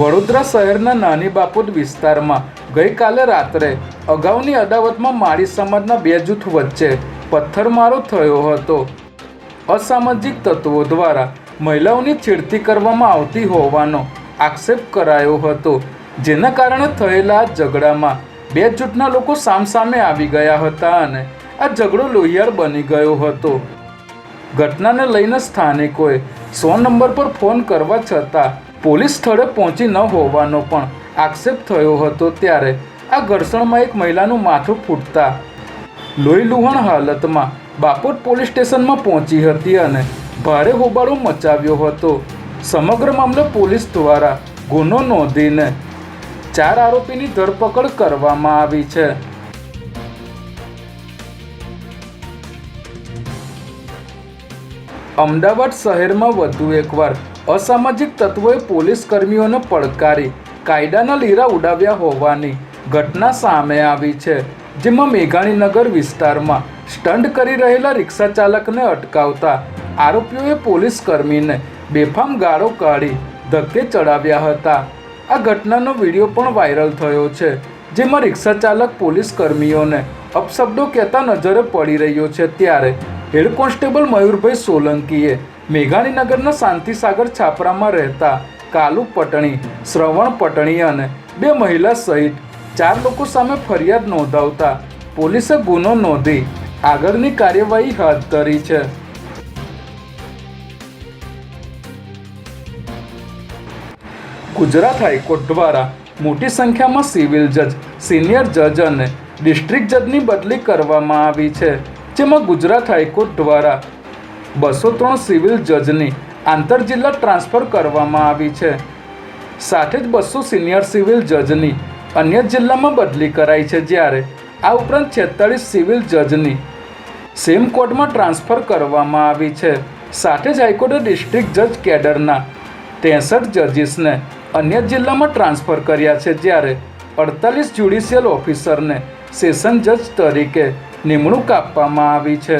વડોદરા શહેરના નાની બાપુદ વિસ્તારમાં ગઈકાલે રાત્રે અગાઉની અદાવતમાં માળી સમાજના બે જૂથ વચ્ચે પથ્થરમારો થયો હતો. અસામાજિક તત્વો દ્વારા મહિલાઓની છેડતી કરવામાં આવતી હોવાનો આક્ષેપ કરાયો હતો. જેના કારણે થયેલા ઝઘડામાં બે જૂથના લોકો સામસામે આવી ગયા હતા અને આ ઝઘડો લોહિયાળ બની ગયો હતો. ઘટનાને લઈને સ્થાનિકોએ સો નંબર પર ફોન કરવા છતાં પોલીસ સ્થળે પહોંચી ન હોવાનો પણ આક્ષેપ થયો હતો ત્યારે આ ઘર્ષણમાં એક મહિલાનું માથું ફૂટતા લોહીલુહણ હાલતમાં બાપોર પોલીસ સ્ટેશનમાં પહોંચી હતી અને ભારે હોબાળો મચાવ્યો હતો. સમગ્ર મામલે પોલીસ દ્વારા ગુનો નોંધીને ચાર આરોપીની ધરપકડ કરવામાં આવી છે. અમદાવાદ શહેરમાં વધુ એકવાર અસામાજિક તત્વોએ પોલીસ કર્મીઓને પડકારી, કાયદાના લીરા ઉડાવ્યા હોવાની ઘટના સામે આવી છે, જેમાં મેઘાણીનગર વિસ્તારમાં સ્ટન્ટ કરી રહેલા રિક્ષા ચાલકને અટકાવતા આરોપીઓએ પોલીસ કર્મીને બેફામ ગાળો કાઢી ધક્કે ચડાવ્યા હતા. આ ઘટનાનો વીડિયો પણ વાયરલ થયો છે, જેમાં રિક્ષા ચાલક પોલીસ કર્મીઓને અપશબ્દો કહેતા નજરે પડી રહ્યો છે ત્યારે હેડ કોન્સ્ટેબલ મયુરભાઈ સોલંકીએ મેઘાણીનગરના શાંતિસાગર છાપરામાં રહેતા કાલુ પટણી, શ્રવણ પટણી અને બે મહિલા સહિત ચાર લોકો સામે ફરિયાદ નોંધાવતા પોલીસે ગુનો નોંધી આગળની કાર્યવાહી હાથ ધરી છે. ગુજરાત હાઈકોર્ટ દ્વારા મોટી સંખ્યામાં સિવિલ જજ, સિનિયર જજ અને ડિસ્ટ્રિક્ટ જજની બદલી કરવામાં આવી છે. જેમાં ગુજરાત હાઈકોર્ટ દ્વારા બસો ત્રણ સિવિલ જજની આંતર જિલ્લા ટ્રાન્સફર કરવામાં આવી છે. સાથે જ બસો સિનિયર સિવિલ જજની અન્ય જિલ્લામાં બદલી કરાઈ છે. જ્યારે આ ઉપરાંત છેતાળીસ સિવિલ જજની સેમ કોર્ટમાં ટ્રાન્સફર કરવામાં આવી છે. સાથે જ હાઈકોર્ટે ડિસ્ટ્રિક્ટ જજ કેડરના ત્રેસઠ જજીસને અન્ય જિલ્લામાં ટ્રાન્સફર કર્યા છે. જ્યારે અડતાલીસ જ્યુડિશિયલ ઓફિસરને સેશન જજ તરીકે નિમણૂક આપવામાં આવી છે.